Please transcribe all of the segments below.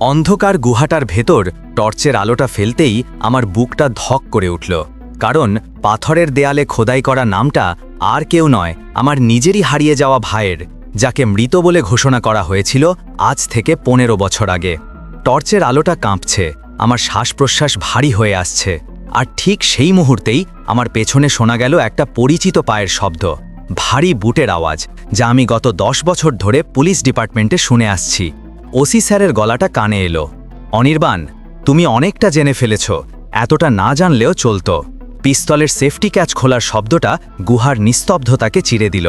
অন্ধকার গুহাটার ভেতর টর্চের আলোটা ফেলতেই আমার বুকটা ধক করে উঠল, কারণ পাথরের দেয়ালে খোদাই করা নামটা আর কেউ নয়, আমার নিজেরই হারিয়ে যাওয়া ভাইয়ের, যাকে মৃত বলে ঘোষণা করা হয়েছিল আজ থেকে পনেরো বছর আগে। টর্চের আলোটা কাঁপছে, আমার শ্বাস প্রশ্বাস ভারী হয়ে আসছে, আর ঠিক সেই মুহূর্তেই আমার পেছনে শোনা গেল একটা পরিচিত পায়ের শব্দ, ভারী বুটের আওয়াজ, যা আমি গত দশ বছর ধরে পুলিশ ডিপার্টমেন্টে শুনে আসছি। ওসি স্যারের গলাটা কানে এলো। অনির্বাণ, তুমি অনেকটা জেনে ফেলেছ। এতটা না জানলেও চলত। পিস্তলের সেফটি ক্যাচ খোলার শব্দটা গুহার নিস্তব্ধতাকে চিরে দিল।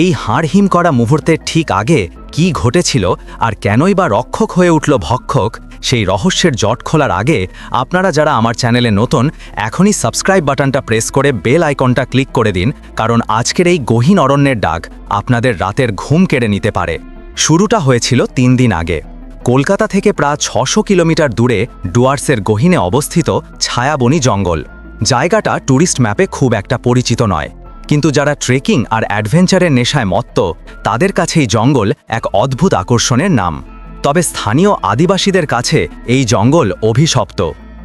এই হাড়হিম করা মুহূর্তের ঠিক আগে কি ঘটেছিল আর কেনই বা রক্ষক হয়ে উঠল ভক্ষক, সেই রহস্যের জট খোলার আগে আপনারা যারা আমার চ্যানেলে নতুন, এখনই সাবস্ক্রাইব বাটনটা প্রেস করে বেল আইকনটা ক্লিক করে দিন, কারণ আজকের এই গহীন অরণ্যের ডাক আপনাদের রাতের ঘুম কেড়ে নিতে পারে। শুরুটা হয়েছিল তিন দিন আগে। কলকাতা থেকে প্রায় ছশো কিলোমিটার দূরে ডুয়ার্সের গহীনে অবস্থিত ছায়াবনী জঙ্গল। জায়গাটা ট্যুরিস্ট ম্যাপে খুব একটা পরিচিত নয়। কিন্তু যারা ট্রেকিং আর অ্যাডভেঞ্চারের নেশায় মত্ত, তাদের কাছে এই জঙ্গল এক অদ্ভুত আকর্ষণের নাম। তবে স্থানীয় আদিবাসীদের কাছে এই জঙ্গল অভিশপ্ত।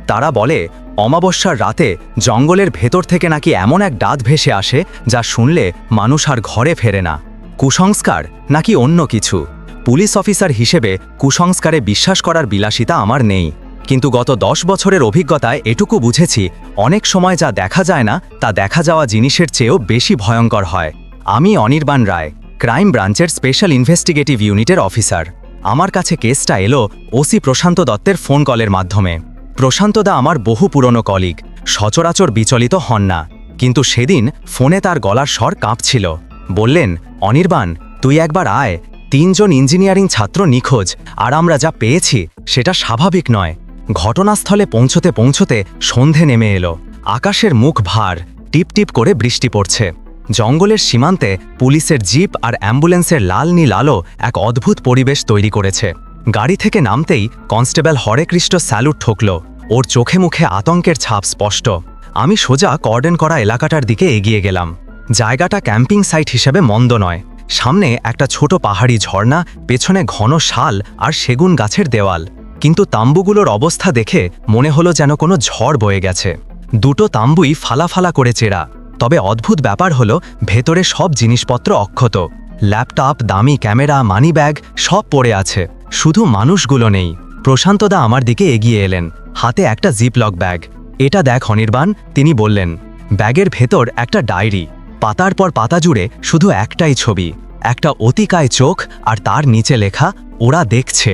তারা বলে, অমাবস্যার রাতে জঙ্গলের ভেতর থেকে নাকি এমন এক ডাদ ভেসে আসে যা শুনলে মানুষ আর ঘরে ফেরে না। কুসংস্কার নাকি অন্য কিছু? পুলিশ অফিসার হিসেবে কুসংস্কারে বিশ্বাস করার বিলাসিতা আমার নেই। কিন্তু গত দশ বছরের অভিজ্ঞতায় এটুকু বুঝেছি, অনেক সময় যা দেখা যায় না, তা দেখা যাওয়া জিনিসের চেয়েও বেশি ভয়ঙ্কর হয়। আমি অনির্বাণ রায়, ক্রাইম ব্রাঞ্চের স্পেশাল ইনভেস্টিগেটিভ ইউনিটের অফিসার। আমার কাছে কেসটা এলো ওসি প্রশান্ত দত্তের ফোন কলের মাধ্যমে। প্রশান্তদা আমার বহু পুরনো কলিগ, সচরাচর বিচলিত হন না। কিন্তু সেদিন ফোনে তার গলার স্বর কাঁপছিল। বললেন অনির্বাণ, তুই একবার আয়। তিনজন ইঞ্জিনিয়ারিং ছাত্র নিখোঁজ, আর আমরা যা পেয়েছি সেটা স্বাভাবিক নয়। ঘটনাস্থলে পৌঁছতে পৌঁছতে সন্ধে নেমে এলো। আকাশের মুখ ভার, টিপ টিপ করে বৃষ্টি পড়ছে। জঙ্গলের সীমান্তে পুলিশের জিপ আর অ্যাম্বুলেন্সের লাল নীল আলো এক অদ্ভুত পরিবেশ তৈরি করেছে। গাড়ি থেকে নামতেই কনস্টেবল হরেকৃষ্ট স্যালুট ঠকল। ওর চোখে মুখে আতঙ্কের ছাপ স্পষ্ট। আমি সোজা কর্ডেন করা এলাকাটার দিকে এগিয়ে গেলাম। জায়গাটা ক্যাম্পিং সাইট হিসেবে মন্দ নয়। সামনে একটা ছোট পাহাড়ি ঝর্ণা, পেছনে ঘন শাল আর সেগুন গাছের দেওয়াল। কিন্তু তাম্বুগুলোর অবস্থা দেখে মনে হলো যেন কোনো ঝড় বয়ে গেছে। দুটো তাম্বুই ফালাফালা করে চেরা। তবে অদ্ভুত ব্যাপার হলো, ভেতরে সব জিনিসপত্র অক্ষত। ল্যাপটপ, দামি ক্যামেরা, মানি ব্যাগ, সব পড়ে আছে। শুধু মানুষগুলো নেই। প্রশান্তদা আমার দিকে এগিয়ে এলেন। হাতে একটা জিপলক ব্যাগ। এটা দেখ অনির্বাণ, তিনি বললেন। ব্যাগের ভেতর একটা ডায়েরি। পাতার পর পাতা জুড়ে শুধু একটাই ছবি, একটা অতিকায় চোখ আর তার নিচে লেখা, ওরা দেখছে।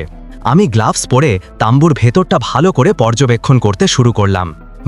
আমি গ্লাভস পরে তাম্বুর ভেতরটা ভালো করে পর্যবেক্ষণ করতে শুরু করলাম।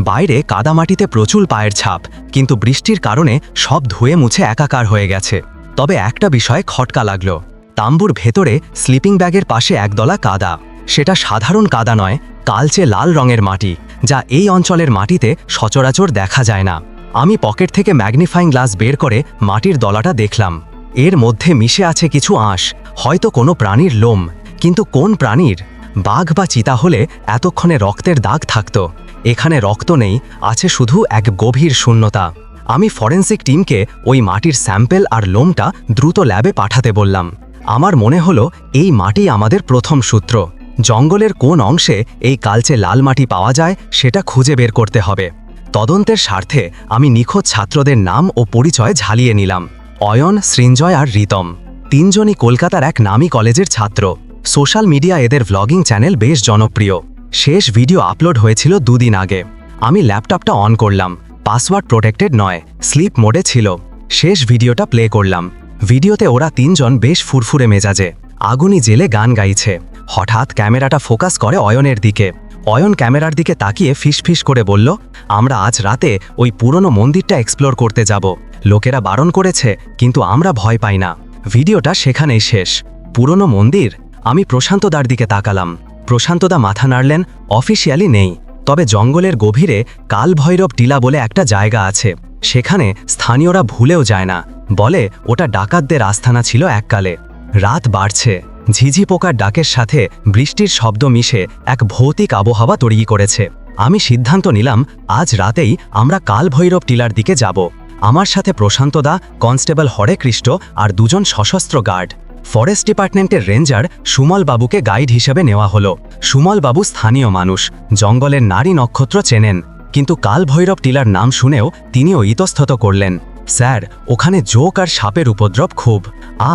বাইরে কাদামাটিতে প্রচুর পায়ের ছাপ, কিন্তু বৃষ্টির কারণে সব ধুয়ে মুছে একাকার হয়ে গেছে। তবে একটা বিষয় খটকা লাগল। তাম্বুর ভেতরে স্লিপিং ব্যাগের পাশে একদলা কাদা। সেটা সাধারণ কাদা নয়, কালচে লাল রঙের মাটি, যা এই অঞ্চলের মাটিতে সচরাচর দেখা যায় না। আমি পকেট থেকে ম্যাগনিফাইং গ্লাস বের করে মাটির দলাটা দেখলাম। এর মধ্যে মিশে আছে কিছু আঁশ, হয়তো কোনো প্রাণীর লোম। কিন্তু কোন প্রাণীর? বাঘ বা চিতা হলে এতক্ষণে রক্তের দাগ থাকত। এখানে রক্ত নেই, আছে শুধু এক গভীর শূন্যতা। আমি ফরেন্সিক টিমকে ওই মাটির স্যাম্পেল আর লোমটা দ্রুত ল্যাবে পাঠাতে বললাম। আমার মনে হলো এই মাটি আমাদের প্রথম সূত্র। জঙ্গলের কোন অংশে এই কালচে লাল মাটি পাওয়া যায় সেটা খুঁজে বের করতে হবে। তদন্তের স্বার্থে আমি নিখোঁজ ছাত্রদের নাম ও পরিচয় ঝালিয়ে নিলাম। অয়ন, সৃঞ্জয় আর রিতম। তিনজনই কলকাতার এক নামী কলেজের ছাত্র। সোশ্যাল মিডিয়া এদের ভ্লগিং চ্যানেল বেশ জনপ্রিয়। শেষ ভিডিও আপলোড হয়েছিল দুদিন আগে। আমি ল্যাপটপটা অন করলাম। পাসওয়ার্ড প্রোটেক্টেড নয় স্লিপ মোডে ছিল। শেষ ভিডিওটা প্লে করলাম। ভিডিওতে ওরা তিনজন বেশ ফুরফুরে মেজাজে। আগুনি জেলে গান গাইছে। হঠাৎ ক্যামেরাটা ফোকাস করে অয়নের দিকে। অয়ন ক্যামেরার দিকে তাকিয়ে ফিসফিস করে বলল, আমরা আজ রাতে ওই পুরনো মন্দিরটা এক্সপ্লোর করতে যাব। লোকেরা বারণ করেছে, কিন্তু আমরা ভয় পাই না। ভিডিওটা সেখানেই শেষ। পুরনো মন্দির? আমি প্রশান্তদার দিকে তাকালাম। প্রশান্তদা মাথা নাড়লেন, অফিসিয়ালি নেই। তবে জঙ্গলের গভীরে কালভৈরব টিলা বলে একটা জায়গা আছে। সেখানে স্থানীয়রা ভুলেও যায় না। বলে, ওটা ডাকাতদের আস্থানা ছিল এককালে। রাত বাড়ছে। ঝিঝি পোকার ডাকের সাথে বৃষ্টির শব্দ মিশে এক ভৌতিক আবহাওয়া তৈরি করেছে। আমি সিদ্ধান্ত নিলাম, আজ রাতেই আমরা কাল ভৈরব টিলার দিকে যাব। আমার সাথে প্রশান্তদা কনস্টেবল হরে হরেকৃষ্ট আর দুজন সশস্ত্র গার্ড। ফরেস্ট ডিপার্টমেন্টের রেঞ্জার সুমল বাবুকে গাইড হিসেবে নেওয়া হলো। সুমল বাবু স্থানীয় মানুষ, জঙ্গলের নারী নক্ষত্র চেনেন, কিন্তু কাল ভৈরব টিলার নাম শুনেও তিনিও ইতস্তত করলেন, স্যার, ওখানে জোক আর সাপের উপদ্রব খুব।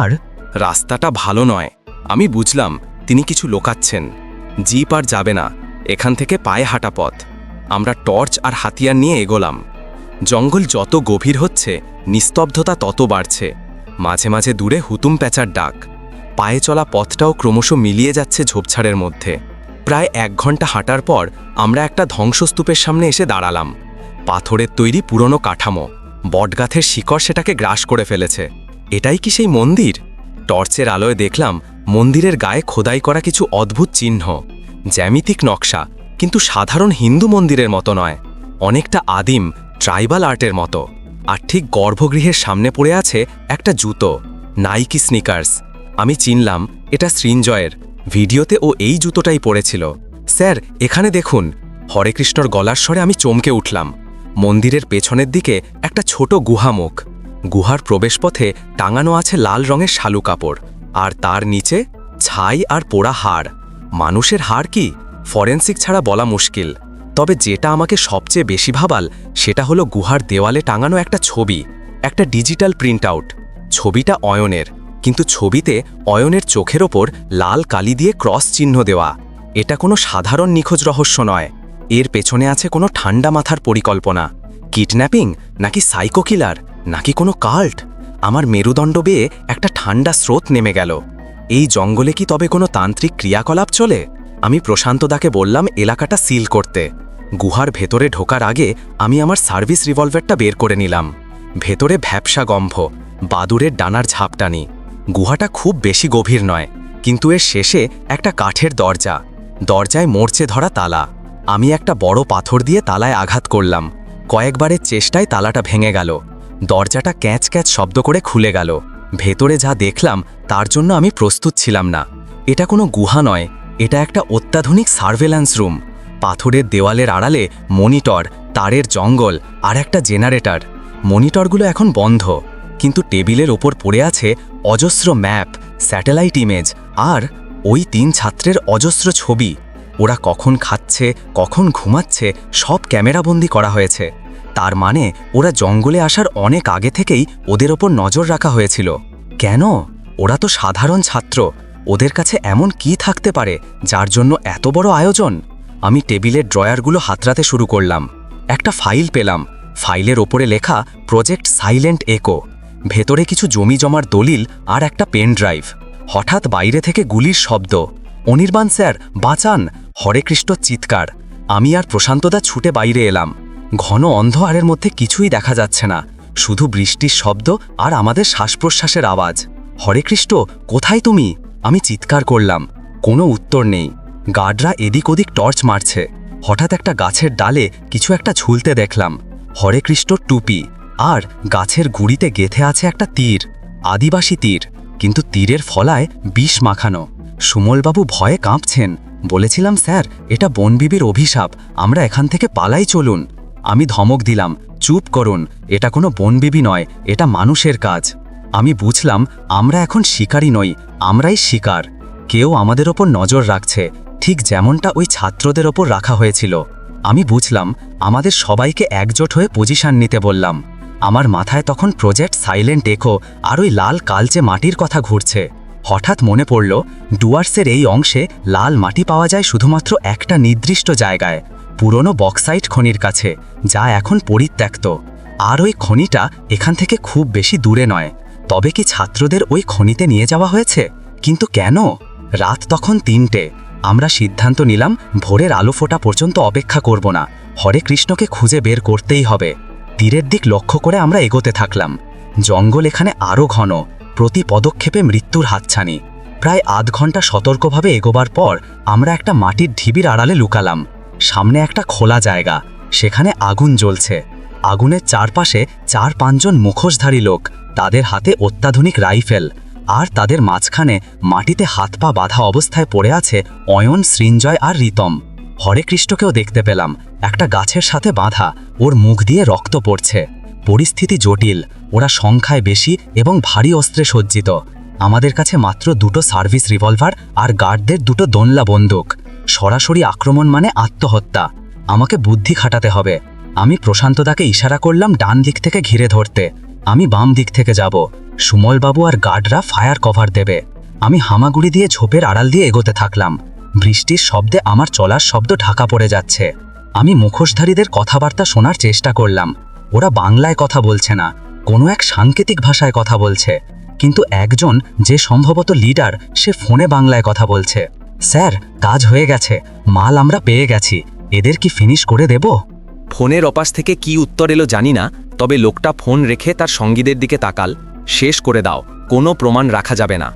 আর রাস্তাটা ভালো নয়। আমি বুঝলাম তিনি কিছু লোকাচ্ছেন। জিপ আর যাবে না। এখান থেকে পায়ে হাঁটা পথ। আমরা টর্চ আর হাতিয়ার নিয়ে এগোলাম। জঙ্গল যত গভীর হচ্ছে, নিস্তব্ধতা তত বাড়ছে। মাঝে মাঝে দূরে হুতুম প্যাঁচার ডাক। পায়ে চলা পথটাও ক্রমশ মিলিয়ে যাচ্ছে ঝোপঝাড়ের মধ্যে। প্রায় এক ঘণ্টা হাঁটার পর আমরা একটা ধ্বংসস্তূপের সামনে এসে দাঁড়ালাম। পাথরের তৈরি পুরনো কাঠামো। বটগাথের শিকড় সেটাকে গ্রাস করে ফেলেছে। এটাই কি সেই মন্দির? টর্চের আলোয় দেখলাম মন্দিরের গায়ে খোদাই করা কিছু অদ্ভুত চিহ্ন, জ্যামিতিক নকশা, কিন্তু সাধারণ হিন্দু মন্দিরের মতো নয়। অনেকটা আদিম, ট্রাইবাল আর্টের মতো। আর ঠিক গর্ভগৃহের সামনে পড়ে আছে একটা জুতো, নাইকি স্নিকার্স। আমি চিনলাম এটা সৃঞ্জয়ের ভিডিওতে ও এই জুতোটাই পরেছিল স্যার, এখানে দেখুন। হরেকৃষ্ণর গলার স্বরে আমি চমকে উঠলাম। মন্দিরের পেছনের দিকে একটা ছোট গুহামুখ গুহার প্রবেশপথে টাঙানো আছে লাল রঙের শালু কাপড়। আর তার নিচে ছাই আর পোড়া হাড়। মানুষের হাড় কি? ফরেন্সিক ছাড়া বলা মুশকিল। তবে যেটা আমাকে সবচেয়ে বেশি ভাবাল, সেটা হলো গুহার দেওয়ালে টাঙানো একটা ছবি, একটা ডিজিটাল প্রিন্ট আউট ছবিটা অয়নের, কিন্তু ছবিতে অয়নের চোখের ওপর লাল কালি দিয়ে ক্রস চিহ্ন দেওয়া। এটা কোনো সাধারণ নিখোঁজ রহস্য নয়। এর পেছনে আছে কোনো ঠান্ডা মাথার পরিকল্পনা। কিডন্যাপিং নাকি সাইকো কিলার, নাকি কোনো কাল্ট? আমার মেরুদণ্ড বেয়ে একটা ঠান্ডা স্রোত নেমে গেল। এই জঙ্গলে কি তবে কোনো তান্ত্রিক ক্রিয়াকলাপ চলে? আমি প্রশান্তদাকে বললাম এলাকাটা সিল করতে। গুহার ভেতরে ঢোকার আগে আমি আমার সার্ভিস রিভলভারটা বের করে নিলাম। ভেতরে ভ্যাপসা গম্ভ বাদুরের ডানার ঝাপটানি। গুহাটা খুব বেশি গভীর নয়, কিন্তু এর শেষে একটা কাঠের দরজা। দরজায় মরচে ধরা তালা। আমি একটা বড় পাথর দিয়ে তালায় আঘাত করলাম। কয়েকবারের চেষ্টায় তালাটা ভেঙে গেল। দরজাটা ক্যাঁচ ক্যাঁচ শব্দ করে খুলে গেল। ভেতরে যা দেখলাম, তার জন্য আমি প্রস্তুত ছিলাম না। এটা কোনো গুহা নয়, এটা একটা অত্যাধুনিক সার্ভেলেন্স রুম। পাথরের দেওয়ালের আড়ালে মনিটর, তারের জঙ্গল আর একটা জেনারেটর। মনিটরগুলো এখন বন্ধ, কিন্তু টেবিলের ওপর পড়ে আছে অজস্র ম্যাপ, স্যাটেলাইট ইমেজ আর ওই তিন ছাত্রের অজস্র ছবি। ওরা কখন খাচ্ছে, কখন ঘুমাচ্ছে, সব ক্যামেরাবন্দি করা হয়েছে। তার মানে ওরা জঙ্গলে আসার অনেক আগে থেকেই ওদের ওপর নজর রাখা হয়েছিল। কেন? ওরা তো সাধারণ ছাত্র। ওদের কাছে এমন কি থাকতে পারে যার জন্য এত বড় আয়োজন? আমি টেবিলের ড্রয়ারগুলো হাতরাতে শুরু করলাম। একটা ফাইল পেলাম। ফাইলের ওপরে লেখা প্রজেক্ট সাইলেন্ট একো ভেতরে কিছু জমি জমার দলিল আর একটা পেন ড্রাইভ। হঠাৎ বাইরে থেকে গুলির শব্দ। অনির্বাণ স্যার, বাঁচান! হরেকৃষ্ণ চিৎকার। আমি আর প্রশান্তদা ছুটে বাইরে এলাম। ঘন অন্ধকারের মধ্যে কিছুই দেখা যাচ্ছে না। শুধু বৃষ্টির শব্দ আর আমাদের শ্বাস প্রশ্বাসের আওয়াজ হরেকৃষ্ণ কোথায় তুমি? আমি চিৎকার করলাম। কোনো উত্তর নেই। গার্ডরা এদিক ওদিক টর্চ মারছে। হঠাৎ একটা গাছের ডালে কিছু একটা ঝুলতে দেখলাম। হরেকৃষ্ণর টুপি। আর গাছের গুড়িতে গেথে আছে একটা তীর। আদিবাসী তীর। কিন্তু তীরের ফলায় বিষ মাখানো। সুমলবাবু ভয়ে কাঁপছেন। বলেছিলাম, স্যার, এটা বনবিবির অভিশাপ। আমরা এখান থেকে পালাই চলুন। আমি ধমক দিলাম, চুপ করুন, এটা কোনো বনবিবি নয়, এটা মানুষের কাজ। আমি বুঝলাম, আমরা এখন শিকারই নই, আমরাই শিকার। কেউ আমাদের ওপর নজর রাখছে, ঠিক যেমনটা ওই ছাত্রদের ওপর রাখা হয়েছিল। আমি বুঝলাম, আমাদের সবাইকে একজোট হয়ে পজিশন নিতে বললাম। আমার মাথায় তখন প্রজেক্ট সাইলেন্ট এখো, আর ওই লাল কালচে মাটির কথা ঘুরছে। হঠাৎ মনে পড়ল, ডুয়ার্সের এই অংশে লাল মাটি পাওয়া যায় শুধুমাত্র একটা নির্দিষ্ট জায়গায়। পুরনো বক্সাইট খনির কাছে, যা এখন পরিত্যক্ত। আর ওই খনিটা এখান থেকে খুব বেশি দূরে নয়। তবে কি ছাত্রদের ওই খনিতে নিয়ে যাওয়া হয়েছে? কিন্তু কেন? রাত তখন তিনটে। আমরা সিদ্ধান্ত নিলাম, ভোরের আলো ফোটা পর্যন্ত অপেক্ষা করব না। হরে কৃষ্ণকে খুঁজে বের করতেই হবে। তীরের দিক লক্ষ্য করে আমরা এগোতে থাকলাম। জঙ্গল এখানে আরও ঘন। প্রতি পদক্ষেপে মৃত্যুর হাতছানি। প্রায় আধ ঘণ্টা সতর্কভাবে এগোবার পর আমরা একটা মাটির ঢিবির আড়ালে লুকালাম। সামনে একটা খোলা জায়গা। সেখানে আগুন জ্বলছে। আগুনের চারপাশে চার পাঁচজন মুখোশধারী লোক, তাদের হাতে অত্যাধুনিক রাইফেল। আর তাদের মাঝখানে মাটিতে হাত পা বাঁধা অবস্থায় পড়ে আছে অয়ন, সৃঞ্জয় আর রিতম। হরেকৃষ্ণকেও দেখতে পেলাম। একটা গাছের সাথে বাঁধা। ওর মুখ দিয়ে রক্ত পড়ছে। পরিস্থিতি জটিল। ওরা সংখ্যায় বেশি এবং ভারী অস্ত্রে সজ্জিত। আমাদের কাছে মাত্র দুটো সার্ভিস রিভলভার আর গার্ডদের দুটো দোনলা বন্দুক। সরাসরি আক্রমণ মানে আত্মহত্যা। আমাকে বুদ্ধি খাটাতে হবে। আমি প্রশান্তদাকে ইশারা করলাম ডান দিক থেকে ঘিরে ধরতে। আমি বাম দিক থেকে যাব। সুমলবাবু আর গার্ডরা ফায়ার কভার দেবে। আমি হামাগুড়ি দিয়ে ঝোপের আড়াল দিয়ে এগোতে থাকলাম। বৃষ্টির শব্দে আমার চলার শব্দ ঢাকা পড়ে যাচ্ছে। আমি মুখোশধারীদের কথাবার্তা শোনার চেষ্টা করলাম। ওরা বাংলায় কথা বলছে না। কোনো এক সাংকেতিক ভাষায় কথা বলছে। কিন্তু একজন, যে সম্ভবত লিডার, সে ফোনে বাংলায় কথা বলছে। স্যার, কাজ হয়ে গেছে। মাল আমরা পেয়ে গেছি। এদের কি ফিনিশ করে দেব? ফোনের অপাশ থেকে কি উত্তর এলো জানি না, তবে লোকটা ফোন রেখে তার সঙ্গীদের দিকে তাকাল। শেষ করে দাও, কোনো প্রমাণ রাখা যাবে না।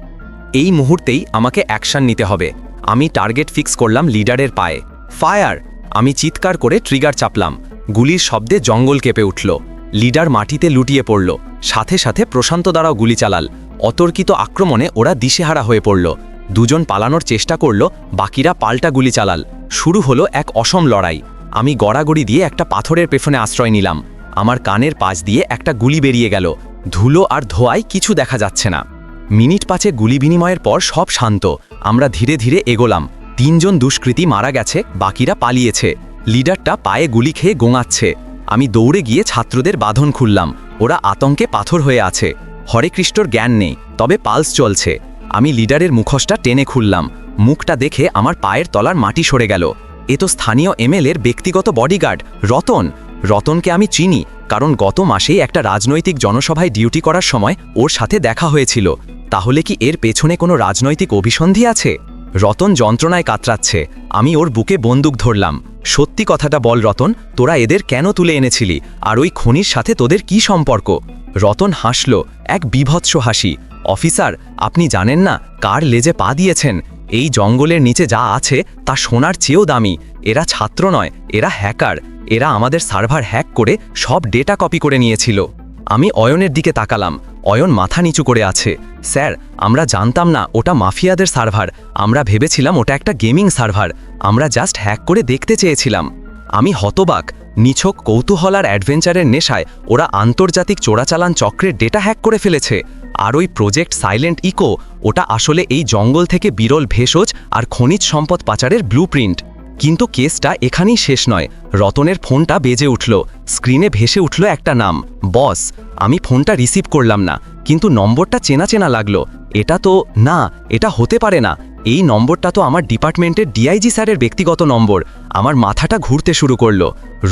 এই মুহূর্তেই আমাকে অ্যাকশন নিতে হবে। আমি টার্গেট ফিক্স করলাম লিডারের পায়ে। ফায়ার আমি চিৎকার করে ট্রিগার চাপলাম। গুলির শব্দে জঙ্গল কেঁপে উঠল। লিডার মাটিতে লুটিয়ে পড়ল। সাথে সাথে প্রশান্ত দ্বারাও গুলি চালাল। অতর্কিত আক্রমণে ওরা দিশেহারা হয়ে পড়ল। দুজন পালানোর চেষ্টা করল, বাকিরা পাল্টা গুলি চালাল। শুরু হলো এক অসম লড়াই। আমি গড়াগড়ি দিয়ে একটা পাথরের পেছনে আশ্রয় নিলাম। আমার কানের পাশ দিয়ে একটা গুলি বেরিয়ে গেল। ধুলো আর ধোয়ায় কিছু দেখা যাচ্ছে না। মিনিট পাঁচে গুলি বিনিময়ের পর সব শান্ত। আমরা ধীরে ধীরে এগোলাম। তিনজন দুষ্কৃতী মারা গেছে, বাকিরা পালিয়েছে। লিডারটা পায়ে গুলি খেয়ে গোঙাচ্ছে। আমি দৌড়ে গিয়ে ছাত্রদের বাঁধন খুললাম। ওরা আতঙ্কে পাথর হয়ে আছে। হরেকৃষ্ণর জ্ঞান নেই, তবে পালস চলছে। আমি লিডারের মুখোশটা টেনে খুললাম। মুখটা দেখে আমার পায়ের তলার মাটি সরে গেল। এ তো স্থানীয় এমএলএর ব্যক্তিগত বডিগার্ড, রতন। রতনকে আমি চিনি, কারণ গত মাসেই একটা রাজনৈতিক জনসভায় ডিউটি করার সময় ওর সাথে দেখা হয়েছিল। তাহলে কি এর পেছনে কোনো রাজনৈতিক অভিসন্ধি আছে? রতন যন্ত্রণায় কাতরাচ্ছে। আমি ওর বুকে বন্দুক ধরলাম। সত্যি কথাটা বল রতন, তোরা এদের কেন তুলে এনেছিলি? আর ওই খনির সাথে তোদের কি সম্পর্ক? রতন হাসল, এক বিভৎস হাসি। অফিসার, আপনি জানেন না কার লেজে পা দিয়েছেন। এই জঙ্গলের নিচে যা আছে তা সোনার চেয়েও দামি। এরা ছাত্র নয়, এরা হ্যাকার। এরা আমাদের সার্ভার হ্যাক করে সব ডেটা কপি করে নিয়েছিল। আমি অয়নের দিকে তাকালাম। অয়ন মাথা নিচু করে আছে। স্যার, আমরা জানতাম না ওটা মাফিয়াদের সার্ভার। আমরা ভেবেছিলাম ওটা একটা গেমিং সার্ভার। আমরা জাস্ট হ্যাক করে দেখতে চেয়েছিলাম। আমি হতবাক। নিছক কৌতূহল আর অ্যাডভেঞ্চারের নেশায় ওরা আন্তর্জাতিক চোরাচালান চক্রের ডেটা হ্যাক করে ফেলেছে। আর ওই প্রজেক্ট সাইলেন্ট ইকো ওটা আসলে এই জঙ্গল থেকে বিরল ভেষজ আর খনিজ সম্পদ পাচারের ব্লুপ্রিন্ট কিন্তু কেসটা এখানেই শেষ নয়। রতনের ফোনটা বেজে উঠল। স্ক্রিনে ভেসে উঠল একটা নাম, বস। আমি ফোনটা রিসিভ করলাম না, কিন্তু নম্বরটা চেনা চেনা লাগল। এটা তো, না, এটা হতে পারে না। এই নম্বরটা তো আমার ডিপার্টমেন্টের ডিআইজি স্যারের ব্যক্তিগত নম্বর। আমার মাথাটা ঘুরতে শুরু করল।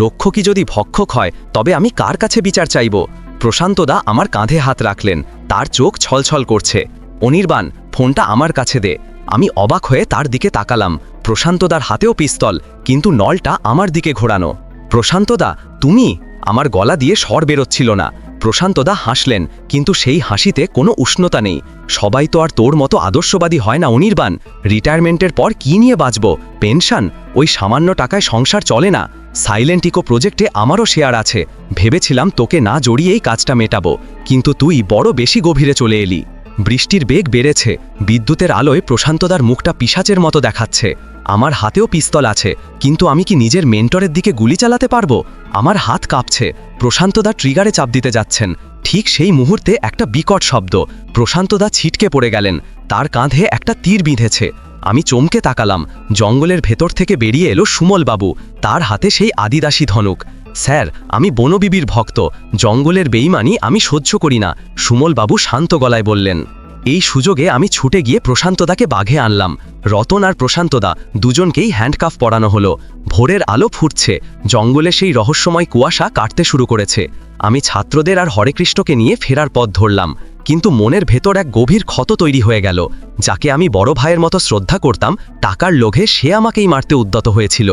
রক্ষকই যদি ভক্ষক হয়, তবে আমি কার কাছে বিচার চাইব? প্রশান্তদা আমার কাঁধে হাত রাখলেন। তার চোখ ছলছল করছে। অনির্বাণ, ফোনটা আমার কাছে দে। আমি অবাক হয়ে তার দিকে তাকালাম। প্রশান্তদার হাতেও পিস্তল, কিন্তু নলটা আমার দিকে ঘোরানো। প্রশান্তদা, তুমি? আমার গলা দিয়ে স্বর বেরোচ্ছিল না। প্রশান্তদা হাসলেন, কিন্তু সেই হাসিতে কোনো উষ্ণতা নেই। সবাই তো আর তোর মতো আদর্শবাদী হয় না, অনির্বাণ। রিটায়ারমেন্টের পর কি নিয়ে বাঁচব? পেনশন? ওই সামান্য টাকায় সংসার চলে না। সাইলেন্ট ইকো প্রজেক্টে আমারও শেয়ার আছে। ভেবেছিলাম তোকে না জড়িয়েই কাজটা মেটাবো, কিন্তু তুই বড় বেশি গভীরে চলে এলি। বৃষ্টির বেগ বেড়েছে, বিদ্যুতের আলোয় প্রশান্তদার মুখটা পিসাচের মতো দেখাচ্ছে। আমার হাতেও পিস্তল আছে, কিন্তু আমি কি নিজের মেন্টরের দিকে গুলি চালাতে পারব? আমার হাত কাঁপছে, প্রশান্তদা ট্রিগারে চাপ দিতে যাচ্ছেন। ঠিক সেই মুহূর্তে একটা বিকট শব্দ, প্রশান্তদা ছিটকে পড়ে গেলেন, তার কাঁধে একটা তীর বিঁধেছে। আমি চমকে তাকালাম। জঙ্গলের ভেতর থেকে বেরিয়ে এলো সুমলবাবু। তার হাতে সেই আদিদাসী ধনুক। স্যার, আমি বনবিবির ভক্ত। জঙ্গলের বেইমানি আমি সহ্য করি না। সুমলবাবু শান্ত গলায় বললেন, এই সুযোগে আমি ছুটে গিয়ে প্রশান্তদাকে বাঘে আনলাম। রতন আর প্রশান্তদা দুজনকেই হ্যান্ডকাফ পরানো হলো। ভোরের আলো ফুটছে। জঙ্গলে সেই রহস্যময় কুয়াশা কাটতে শুরু করেছে। আমি ছাত্রদের আর হরেকৃষ্ণকে নিয়ে ফেরার পথ ধরলাম। কিন্তু মনের ভেতর এক গভীর ক্ষত তৈরি হয়ে গেল। যাকে আমি বড় ভাইয়ের মতো শ্রদ্ধা করতাম, টাকার লোভে সে আমাকেই মারতে উদ্যত হয়েছিল।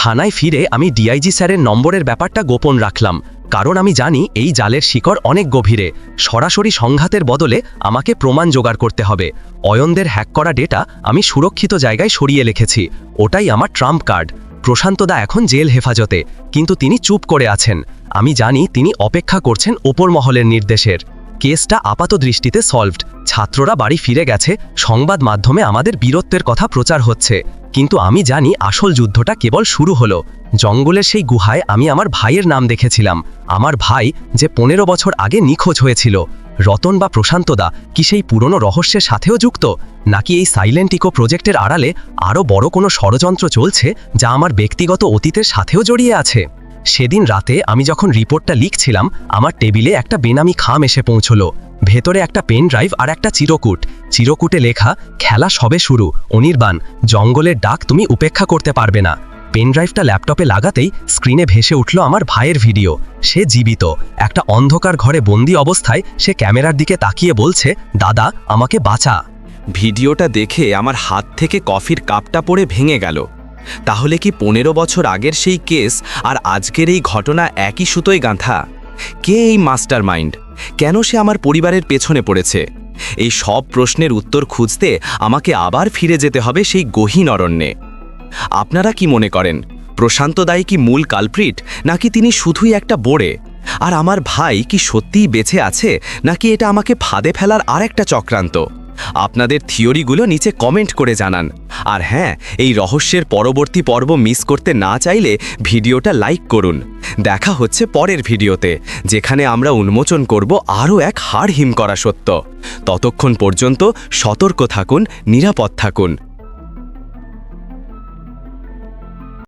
থানায় ফিরে আমি ডিআইজি স্যারের নম্বরের ব্যাপারটা গোপন রাখলাম, কারণ আমি জানি এই জালের শিকড় অনেক গভীরে। সরাসরি সংঘাতের বদলে আমাকে প্রমাণ জোগাড় করতে হবে। অয়নদের হ্যাক করা ডেটা আমি সুরক্ষিত জায়গায় সরিয়ে রেখেছি ওটাই আমার ট্রাম্প কার্ড। প্রশান্তদা এখন জেল হেফাজতে, কিন্তু তিনি চুপ করে আছেন। আমি জানি তিনি অপেক্ষা করছেন ওপর মহলের নির্দেশের। কেসটা আপাত দৃষ্টিতে সলভড ছাত্ররা বাড়ি ফিরে গেছে, সংবাদ মাধ্যমে আমাদের বীরত্বের কথা প্রচার হচ্ছে। কিন্তু আমি জানি আসল যুদ্ধটা কেবল শুরু হলো। জঙ্গলের সেই গুহায় আমি আমার ভাইয়ের নাম দেখেছিলাম। আমার ভাই যে পনেরো বছর আগে নিখোঁজ হয়েছিল। রতন বা প্রশান্তদা কি সেই পুরনো রহস্যের সাথেও যুক্ত? নাকি এই সাইলেন্ট ইকো প্রজেক্টের আড়ালে আরও বড় কোনো ষড়যন্ত্র চলছে যা আমার ব্যক্তিগত অতীতের সাথেও জড়িয়ে আছে? সেদিন রাতে আমি যখন রিপোর্টটা লিখছিলাম, আমার টেবিলে একটা বেনামি খাম এসে পৌঁছলো। ভেতরে একটা পেন ড্রাইভ আর একটা চিরকুট। চিরকুটে লেখা, খেলা সবে শুরু, অনির্বাণ, জঙ্গলের ডাক তুমি উপেক্ষা করতে পারবে না। পেন ড্রাইভটা ল্যাপটপে লাগাতেই স্ক্রিনে ভেসে উঠল আমার ভাইয়ের ভিডিও। সে জীবিত। একটা অন্ধকার ঘরে বন্দি অবস্থায় সে ক্যামেরার দিকে তাকিয়ে বলছে, দাদা, আমাকে বাঁচা। ভিডিওটা দেখে আমার হাত থেকে কফির কাপটা পড়ে ভেঙে গেল। তাহলে কি পনেরো বছর আগের সেই কেস আর আজকের এই ঘটনা একই সুতোয় গাঁথা? কে এই মাস্টার মাইন্ড কেন সে আমার পরিবারের পেছনে পড়েছে? এই সব প্রশ্নের উত্তর খুঁজতে আমাকে আবার ফিরে যেতে হবে সেই গহীন অরণ্যে। আপনারা কি মনে করেন, প্রশান্ত দাই কি মূল কালপ্রিট, নাকি তিনি শুধুই একটা বোড়ে? আর আমার ভাই কি সত্যিই বেঁচে আছে, নাকি এটা আমাকে ফাঁদে ফেলার আর একটা চক্রান্ত? আপনাদের থিওরিগুলো নিচে কমেন্ট করে জানান। আর হ্যাঁ এই রহস্যের পরবর্তী পর্ব মিস করতে না চাইলে ভিডিওটা লাইক করুন। দেখা হচ্ছে পরের ভিডিওতে, যেখানে আমরা উন্মোচন করব আরও এক হাড় হিম করা সত্য। ততক্ষণ পর্যন্ত সতর্ক থাকুন, নিরাপদ থাকুন।